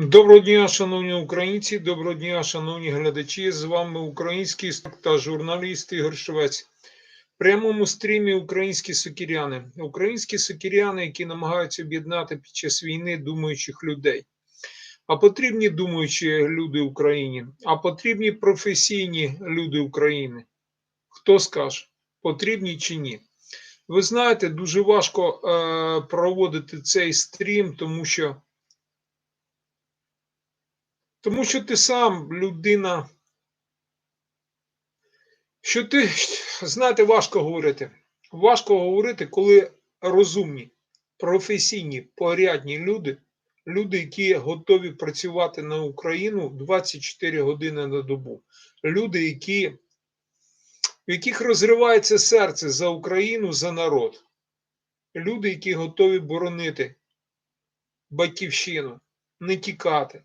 Доброго дня, шановні українці, доброго дня, шановні глядачі. З вами український та журналіст Ігор Швець. В прямому стрімі українські сокіряни. Українські сокіряни, які намагаються об'єднати під час війни думаючих людей. А потрібні думаючі люди Україні, а потрібні професійні люди України. Хто скаже, потрібні чи ні? Ви знаєте, дуже важко е, проводити цей стрім, тому що. Тому що ти сам людина. Що ти, знаєте, важко говорити. Важко говорити, коли розумні, професійні, порядні люди, люди, які готові працювати на Україну 24 години на добу. Люди, які, в яких розривається серце за Україну, за народ. Люди, які готові боронити батьківщину, не тікати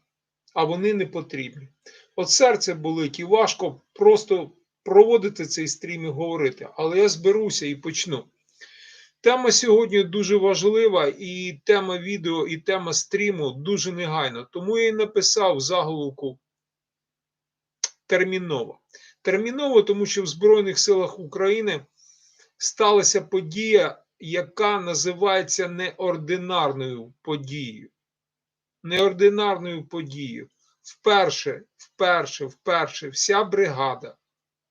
а вони не потрібні. От серце болить і важко просто проводити цей стрім і говорити, але я зберуся і почну. Тема сьогодні дуже важлива, і тема відео, і тема стріму дуже негайна. Тому я і написав заголовку терміново. Терміново, тому що в Збройних силах України сталася подія, яка називається неординарною подією неординарною подією. Вперше, вперше, вперше вся бригада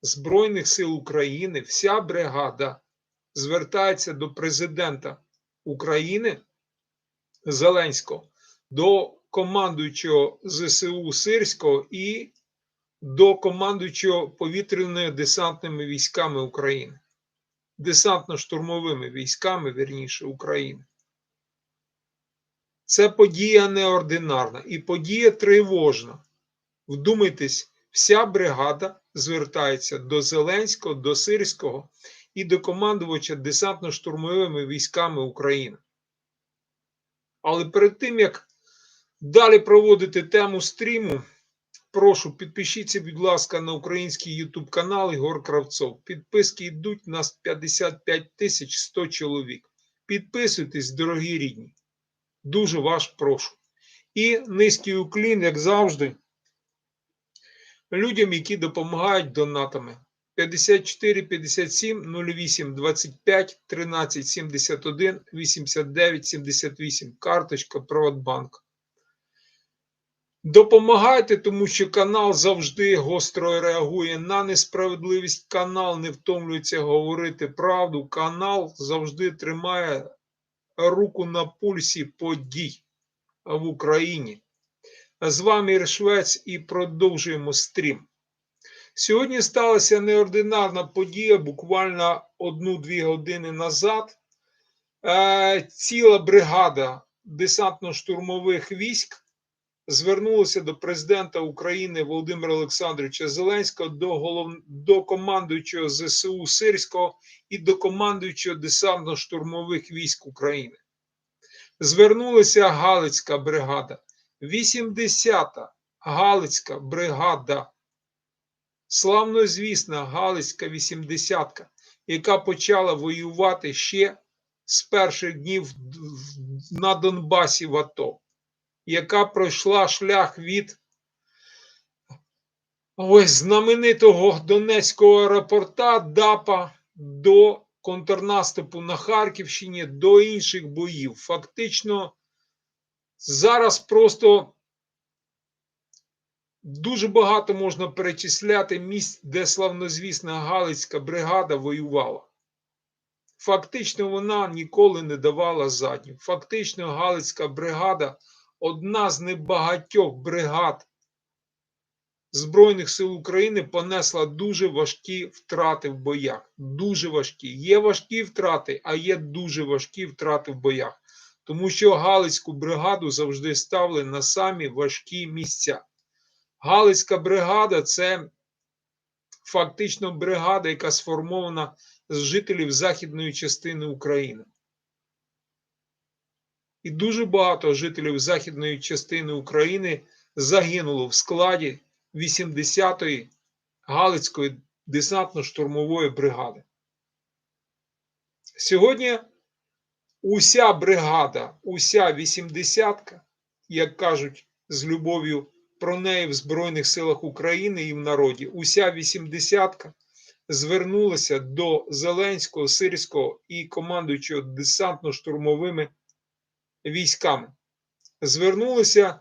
Збройних сил України, вся бригада звертається до президента України Зеленського, до командуючого ЗСУ Сирського і до командуючого повітряними десантними військами України, десантно-штурмовими військами, вірніше, України. Це подія неординарна і подія тривожна. Вдумайтесь, вся бригада звертається до Зеленського, до Сирського і до командувача десантно-штурмовими військами України. Але перед тим, як далі проводити тему стріму, прошу підпишіться, будь ласка, на український YouTube канал Ігор Кравцов. Підписки йдуть нас 55 тисяч 100 чоловік. Підписуйтесь, дорогі рідні. Дуже вас прошу. І низький уклін, як завжди, людям, які допомагають донатами. 54 57 08 25 13 71 89 78. Карточка Приватбанк. Допомагайте, тому що канал завжди гостро реагує на несправедливість. Канал не втомлюється говорити правду. Канал завжди тримає руку на пульсі подій в Україні. З вами Іршвець і продовжуємо стрім. Сьогодні сталася неординарна подія, буквально одну-дві години назад. Е, ціла бригада десантно-штурмових військ звернулася до президента України Володимира Олександровича Зеленського, до голов... до командуючого ЗСУ Сирського і до командуючого десантно-штурмових військ України. Звернулася Галицька бригада, 80-та Галицька бригада, славнозвісна Галицька 80-ка, яка почала воювати ще з перших днів на Донбасі в АТО яка пройшла шлях від ось знаменитого Донецького аеропорта ДАПа до контрнаступу на Харківщині, до інших боїв. Фактично, зараз просто дуже багато можна перечисляти місць, де славнозвісна Галицька бригада воювала. Фактично, вона ніколи не давала задню. Фактично, Галицька бригада одна з небагатьох бригад Збройних сил України понесла дуже важкі втрати в боях. Дуже важкі. Є важкі втрати, а є дуже важкі втрати в боях. Тому що Галицьку бригаду завжди ставили на самі важкі місця. Галицька бригада це фактично бригада, яка сформована з жителів західної частини України. І дуже багато жителів західної частини України загинуло в складі 80-ї Галицької десантно-штурмової бригади. Сьогодні уся бригада, уся 80-ка, як кажуть з любов'ю про неї в Збройних силах України і в народі. Уся вісімдесятка звернулася до Зеленського, Сирського і командуючого десантно-штурмовими військами. Звернулися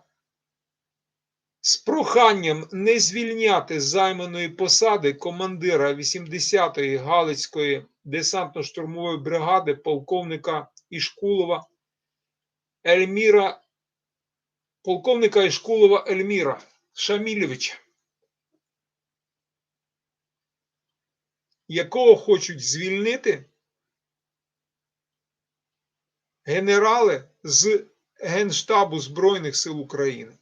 з проханням не звільняти з займаної посади командира 80-ї Галицької десантно-штурмової бригади полковника Ішкулова Ельміра, полковника Ішкулова Ельміра Шамілєвича, якого хочуть звільнити генерали з Генштабу Збройних сил України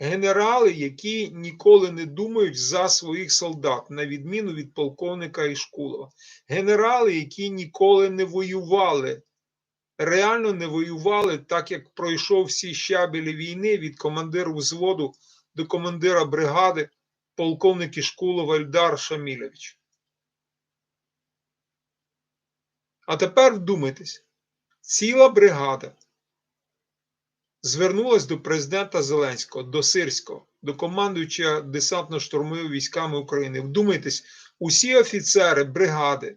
генерали, які ніколи не думають за своїх солдат, на відміну від полковника Ішкулова. Генерали, які ніколи не воювали, реально не воювали, так як пройшов всі щабелі війни від командира взводу до командира бригади, полковник Ішкулов Ельдар Шамілевич. А тепер вдумайтесь, ціла бригада звернулась до президента Зеленського, до Сирського, до командуюча десантно-штурмовими військами України. Вдумайтесь, усі офіцери бригади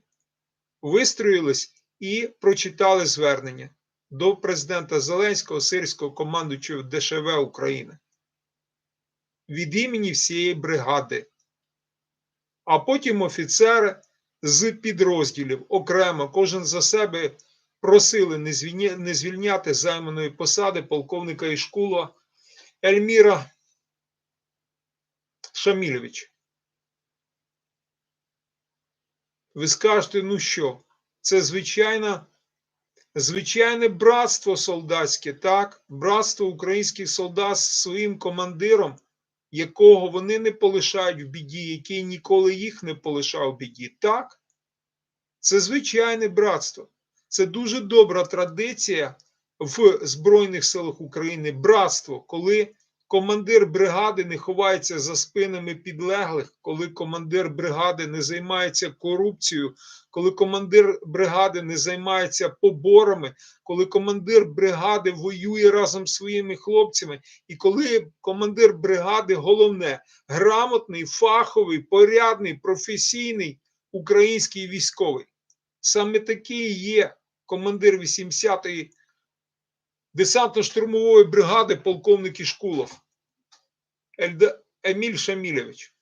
вистроїлись і прочитали звернення до президента Зеленського, Сирського, командуючого ДШВ України від імені всієї бригади. А потім офіцери з підрозділів окремо, кожен за себе просили не, звільня... не звільняти займаної посади полковника Ішкула Ельміра Шамілевича. Ви скажете, ну що, це звичайно, звичайне братство солдатське, так? Братство українських солдат з своїм командиром, якого вони не полишають в біді, який ніколи їх не полишав в біді. Так? Це звичайне братство. Це дуже добра традиція в Збройних силах України братство, коли командир бригади не ховається за спинами підлеглих, коли командир бригади не займається корупцією, коли командир бригади не займається поборами, коли командир бригади воює разом з своїми хлопцями, і коли командир бригади головне грамотний, фаховий, порядний, професійний український військовий. Саме такий є командир 80-ї десантно-штурмової бригади полковник Ішкулов Еміль Шамілєвич.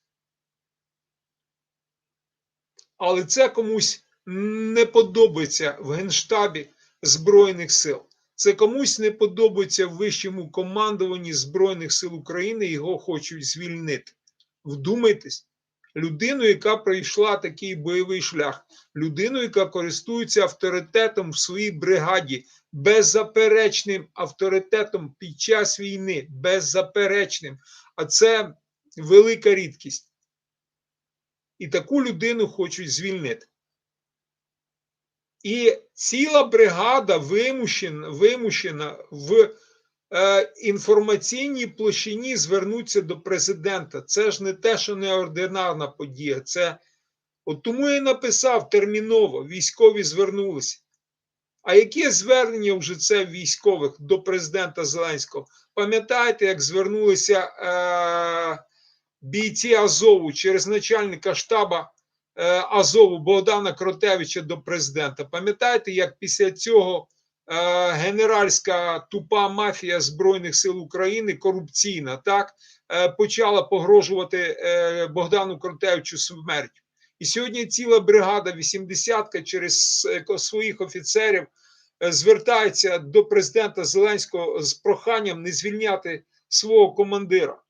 Але це комусь не подобається в Генштабі Збройних сил. Це комусь не подобається в вищому командуванні Збройних сил України, його хочуть звільнити. Вдумайтесь, людину, яка пройшла такий бойовий шлях, людину, яка користується авторитетом в своїй бригаді, беззаперечним авторитетом під час війни, беззаперечним. А це велика рідкість. І таку людину хочуть звільнити. І ціла бригада вимушена, вимушена в інформаційній площині звернуться до президента. Це ж не те, що неординарна подія. Це от тому я і написав терміново: військові звернулися. А яке звернення вже це військових до президента Зеленського? Пам'ятаєте, як звернулися е, бійці Азову через начальника штаба е, Азову Богдана Кротевича до президента? Пам'ятаєте, як після цього е, генеральська тупа мафія Збройних сил України корупційна так е, почала погрожувати е, Богдану Кротевичу смертю? І сьогодні ціла бригада, 80-ка через е, своїх офіцерів е, звертається до президента Зеленського з проханням не звільняти свого командира,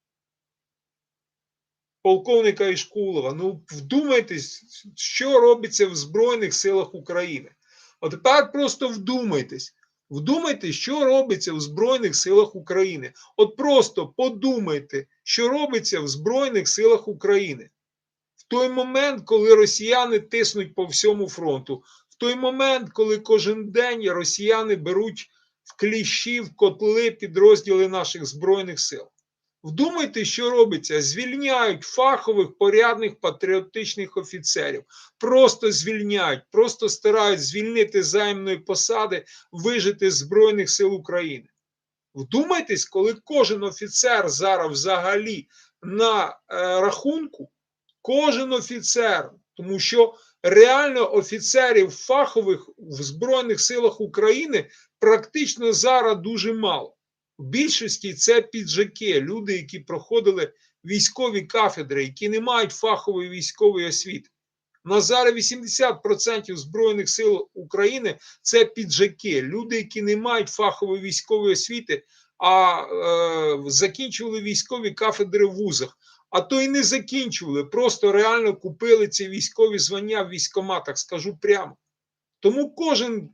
полковника Ішкулова. Ну, вдумайтесь, що робиться в Збройних силах України. От тепер просто вдумайтесь. Вдумайте, що робиться в Збройних силах України. От просто подумайте, що робиться в Збройних силах України В той момент, коли росіяни тиснуть по всьому фронту, в той момент, коли кожен день росіяни беруть в кліщі, в котли підрозділи наших збройних сил. Вдумайте, що робиться: звільняють фахових, порядних патріотичних офіцерів, просто звільняють, просто старають звільнити займної посади, вижити Збройних сил України. Вдумайтесь, коли кожен офіцер зараз взагалі на е, рахунку, кожен офіцер, тому що реально офіцерів фахових в Збройних силах України практично зараз дуже мало. В більшості це піджаки, люди, які проходили військові кафедри, які не мають фахової військової освіти. На зараз 80% Збройних сил України це піджаки, люди, які не мають фахової військової освіти, а е, закінчували військові кафедри в вузах. А то і не закінчували, просто реально купили ці військові звання в військоматах, скажу прямо. Тому кожен,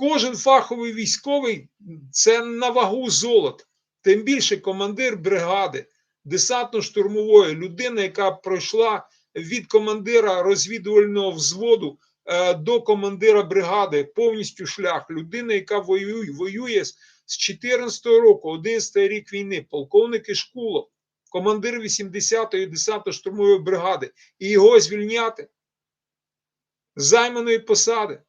кожен фаховий військовий це на вагу золота. Тим більше командир бригади, десантно-штурмової людина, яка пройшла від командира розвідувального взводу е, до командира бригади, повністю шлях. Людина, яка воює, воює з 14 року, 11 рік війни, полковник Ішкулов, командир 80-ї десантно-штурмової бригади, і його звільняти займаної посади.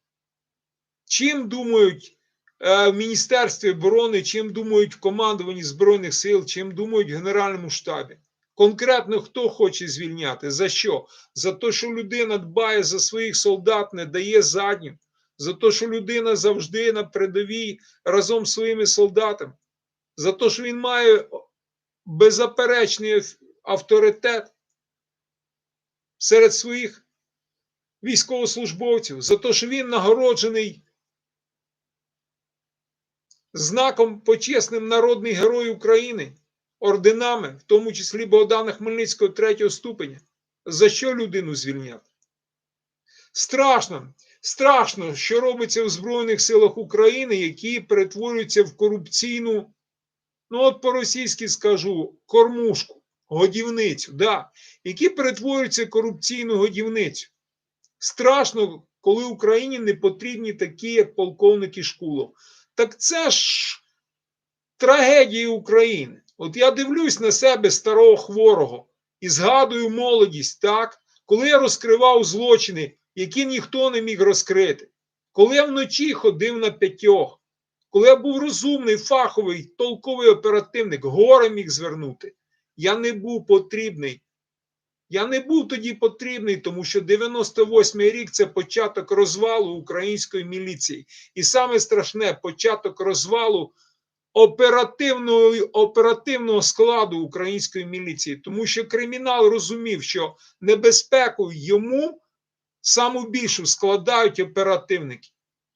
Чим думають е, в Міністерстві оборони, чим думають в командуванні Збройних сил, чим думають в Генеральному штабі? Конкретно хто хоче звільняти? За що? За те, що людина дбає за своїх солдат, не дає заднім, за те, що людина завжди на передовій разом з своїми солдатами, за те, що він має беззаперечний авторитет серед своїх військовослужбовців, за те, що він нагороджений знаком почесним народний герой України орденами, в тому числі Богдана Хмельницького третього ступеня. За що людину звільняти? Страшно, страшно, що робиться в Збройних силах України, які перетворюються в корупційну, ну от по-російськи скажу, кормушку, годівницю, да, які перетворюються в корупційну годівницю. Страшно, коли Україні не потрібні такі, як полковник Ішкулов. Так це ж трагедія України. От я дивлюсь на себе старого хворого і згадую молодість, так, коли я розкривав злочини, які ніхто не міг розкрити, коли я вночі ходив на п'ятьох, коли я був розумний, фаховий, толковий оперативник, горе міг звернути. Я не був потрібний. Я не був тоді потрібний, тому що 98-й рік це початок розвалу української міліції. І саме страшне початок розвалу оперативного оперативного складу української міліції, тому що кримінал розумів, що небезпеку йому саму більшу складають оперативники.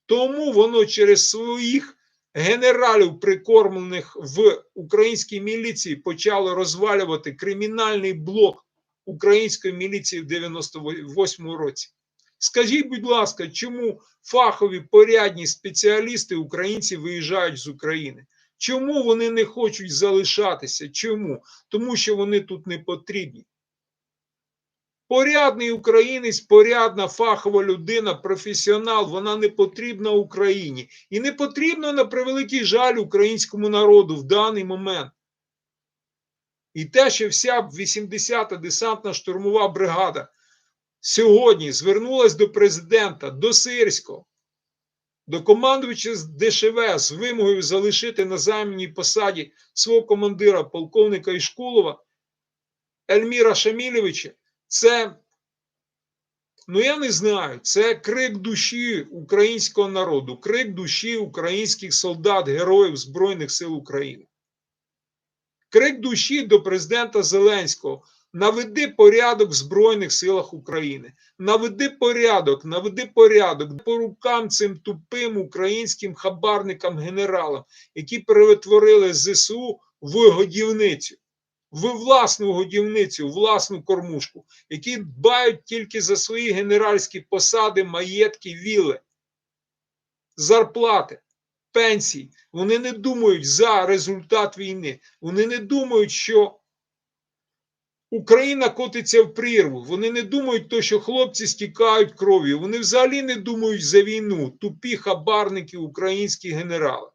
Тому воно через своїх генералів, прикормлених в українській міліції, почало розвалювати кримінальний блок української міліції в 98-му році. Скажіть, будь ласка, чому фахові порядні спеціалісти українці виїжджають з України? Чому вони не хочуть залишатися? Чому? Тому що вони тут не потрібні. Порядний українець, порядна фахова людина, професіонал, вона не потрібна Україні. І не потрібна, на превеликий жаль, українському народу в даний момент. І те, що вся 80-та десантна штурмова бригада сьогодні звернулася до президента, до Сирського, до командувача ДШВ з вимогою залишити на займаній посаді свого командира, полковника Ішкулова, Ельміра Шамілєвича, це, ну я не знаю, це крик душі українського народу, крик душі українських солдат, героїв Збройних сил України. Крик душі до президента Зеленського. Наведи порядок в Збройних силах України. Наведи порядок, наведи порядок по рукам цим тупим українським хабарникам генералам, які перетворили ЗСУ в годівницю, в власну годівницю, власну кормушку, які дбають тільки за свої генеральські посади, маєтки, віли, зарплати, пенсії. Вони не думають за результат війни. Вони не думають, що. Україна котиться в прірву. Вони не думають, то, що хлопці стікають кров'ю. Вони взагалі не думають за війну. Тупі хабарники, українські генерали.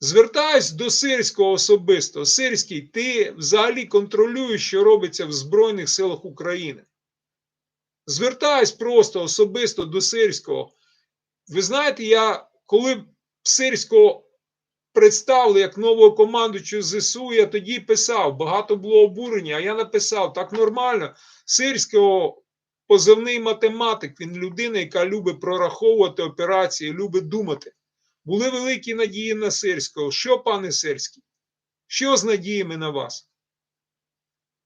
Звертаюсь до Сирського особисто. Сирський, ти взагалі контролюєш, що робиться в Збройних силах України. Звертаюсь просто особисто до Сирського. Ви знаєте, я коли Сирського представили як нового командуючого ЗСУ, я тоді писав, багато було обурення, а я написав так нормально. Сирського позивний математик, він людина, яка любить прораховувати операції, любить думати. Були великі надії на Сирського. Що, пане Сирський? Що з надіями на вас?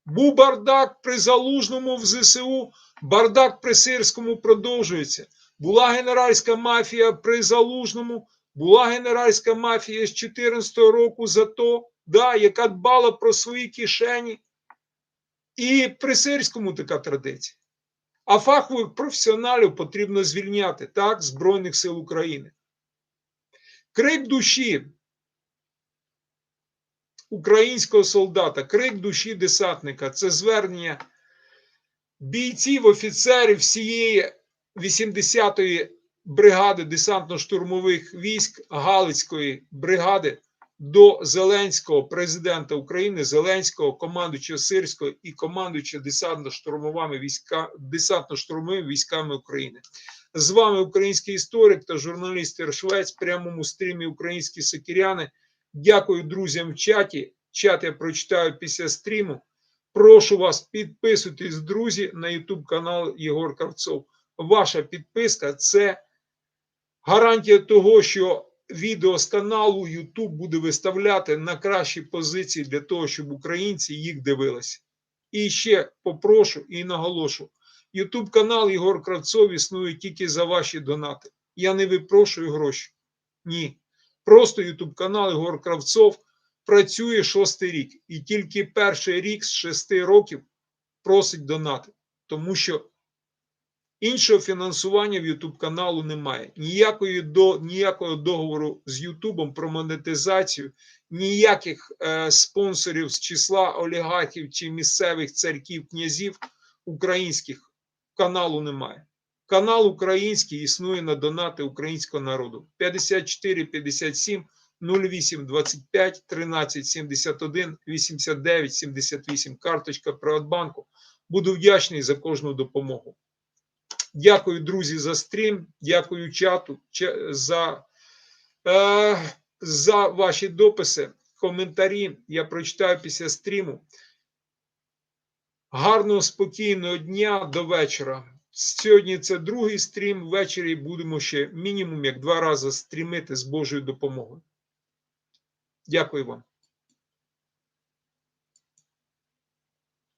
Був бардак при залужному в ЗСУ, бардак при Сирському продовжується. Була генеральська мафія при залужному, була генеральська мафія з 2014 року за то, да, яка дбала про свої кишені. І при Сирському така традиція. А фахових професіоналів потрібно звільняти так, Збройних сил України. Крик душі українського солдата, крик душі десантника це звернення бійців, офіцерів всієї 80-ї бригади десантно-штурмових військ Галицької бригади до Зеленського, президента України, Зеленського, командуючого Сирського і командуючого десантно-штурмовими війська, десантно-штурмовими військами України. З вами український історик та журналіст Швець в прямому стрімі Українські Сокіряни. Дякую друзям в чаті. Чат я прочитаю після стріму. Прошу вас, підписуйтесь, друзі, на YouTube канал Єгор Кравцов. Ваша підписка це гарантія того, що відео з каналу YouTube буде виставляти на кращі позиції для того, щоб українці їх дивилися. І ще попрошу і наголошу: YouTube канал Єгор Кравцов існує тільки за ваші донати. Я не випрошую гроші. Ні. Просто YouTube канал Ігор Кравцов працює шостий рік. І тільки перший рік з шести років просить донати. Тому що іншого фінансування в YouTube каналу немає. Ніякої до, ніякого договору з Ютубом про монетизацію, ніяких е, спонсорів з числа олігархів чи місцевих царьків, князів українських каналу немає. Канал український існує на донати українського народу 54 57 08 25 13 71 89 78. Карточка Приватбанку. Буду вдячний за кожну допомогу. Дякую, друзі, за стрім. Дякую чату за, е, за ваші дописи, коментарі. Я прочитаю після стріму. Гарного спокійного дня до вечора. Сьогодні це другий стрім. Ввечері будемо ще мінімум як два рази стрімити з Божою допомогою. Дякую вам.